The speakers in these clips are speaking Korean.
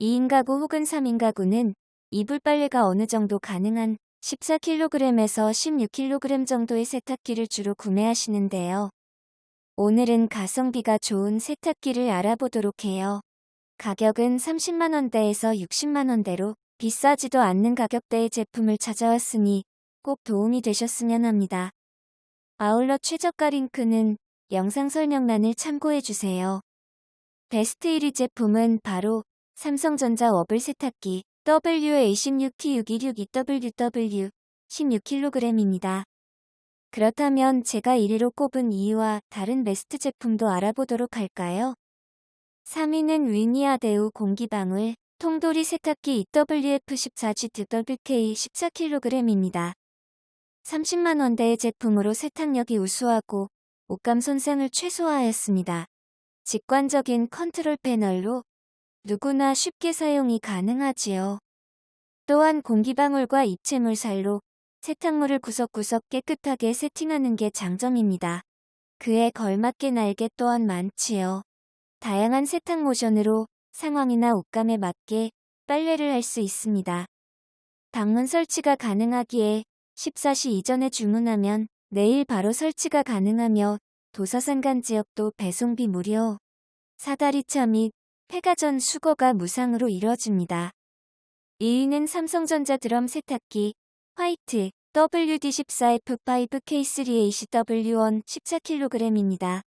2인 가구 혹은 3인 가구는 이불 빨래가 어느 정도 가능한 14kg에서 16kg 정도의 세탁기를 주로 구매하시는데요. 오늘은 가성비가 좋은 세탁기를 알아보도록 해요. 가격은 30만원대에서 60만원대로 비싸지도 않는 가격대의 제품을 찾아왔으니 꼭 도움이 되셨으면 합니다. 아울러 최저가 링크는 영상 설명란을 참고해주세요. 베스트 1위 제품은 바로 삼성전자 워블 세탁기 WA16T6162WW 16kg입니다. 그렇다면 제가 1위로 꼽은 이유와 다른 베스트 제품도 알아보도록 할까요? 3위는 위니아데우 공기방울 통돌이 세탁기 EWF14GWK 14kg입니다. 30만원대의 제품으로 세탁력이 우수하고 옷감 손상을 최소화하였습니다. 직관적인 컨트롤 패널로 누구나 쉽게 사용이 가능하지요. 또한 공기방울과 입체물 살로 세탁물을 구석구석 깨끗하게 세팅하는 게 장점입니다. 그에 걸맞게 날개 또한 많지요. 다양한 세탁 모션으로 상황이나 옷감에 맞게 빨래를 할 수 있습니다. 방문 설치가 가능하기에 14시 이전에 주문하면 내일 바로 설치가 가능하며 도서산간 지역도 배송비 무료, 사다리차 및 폐가전 수거가 무상으로 이뤄집니다. 2위는 삼성전자 드럼 세탁기 화이트 WD14F5K3ACW1 14kg입니다.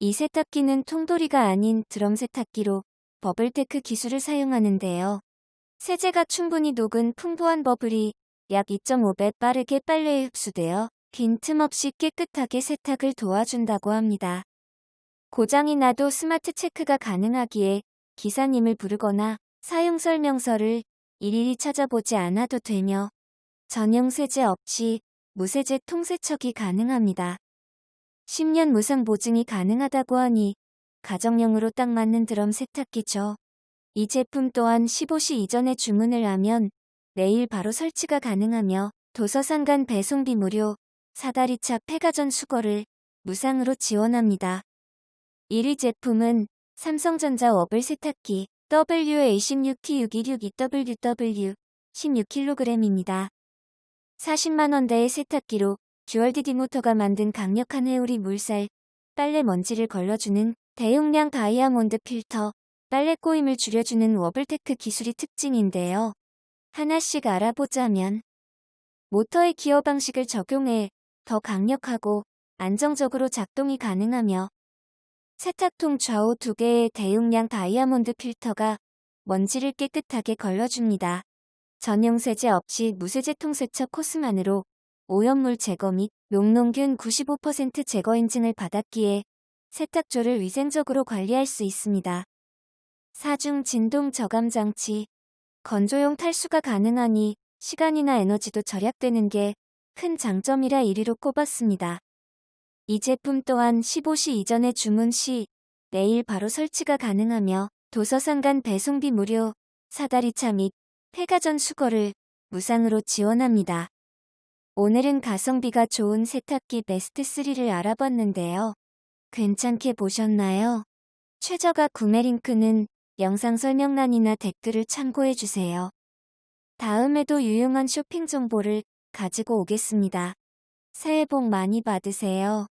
이 세탁기는 통돌이가 아닌 드럼 세탁기로 버블테크 기술을 사용하는데요. 세제가 충분히 녹은 풍부한 버블이 약 2.5배 빠르게 빨래에 흡수되어 빈틈없이 깨끗하게 세탁을 도와준다고 합니다. 고장이 나도 스마트 체크가 가능하기에 기사님을 부르거나 사용 설명서를 일일이 찾아보지 않아도 되며 전용 세제 없이 무세제 통세척이 가능합니다. 10년 무상 보증이 가능하다고 하니 가정용으로 딱 맞는 드럼 세탁기죠. 이 제품 또한 15시 이전에 주문을 하면 내일 바로 설치가 가능하며 도서상간 배송비 무료, 사다리차 폐가전 수거를 무상으로 지원합니다. 1위 제품은 삼성전자 워블 세탁기 WA16T6162WW 16kg입니다. 40만원대의 세탁기로 듀얼 디디 모터가 만든 강력한 회오리 물살, 빨래 먼지를 걸러주는 대용량 다이아몬드 필터, 빨래 꼬임을 줄여주는 워블테크 기술이 특징인데요. 하나씩 알아보자면 모터의 기어 방식을 적용해 더 강력하고 안정적으로 작동이 가능하며 세탁통 좌우 두 개의 대용량 다이아몬드 필터가 먼지를 깨끗하게 걸러줍니다. 전용 세제 없이 무세제 통 세척 코스만으로 오염물 제거 및 용농균 95% 제거 인증을 받았기에 세탁조를 위생적으로 관리할 수 있습니다. 사중 진동 저감 장치 건조용 탈수가 가능하니 시간이나 에너지도 절약되는 게 큰 장점이라 1위로 꼽았습니다. 이 제품 또한 15시 이전에 주문 시 내일 바로 설치가 가능하며 도서상 간 배송비 무료, 사다리차 및 폐가전 수거를 무상으로 지원합니다. 오늘은 가성비가 좋은 세탁기 베스트 3를 알아봤는데요. 괜찮게 보셨나요? 최저가 구매 링크는 영상 설명란이나 댓글을 참고해주세요. 다음에도 유용한 쇼핑 정보를 가지고 오겠습니다. 새해 복 많이 받으세요.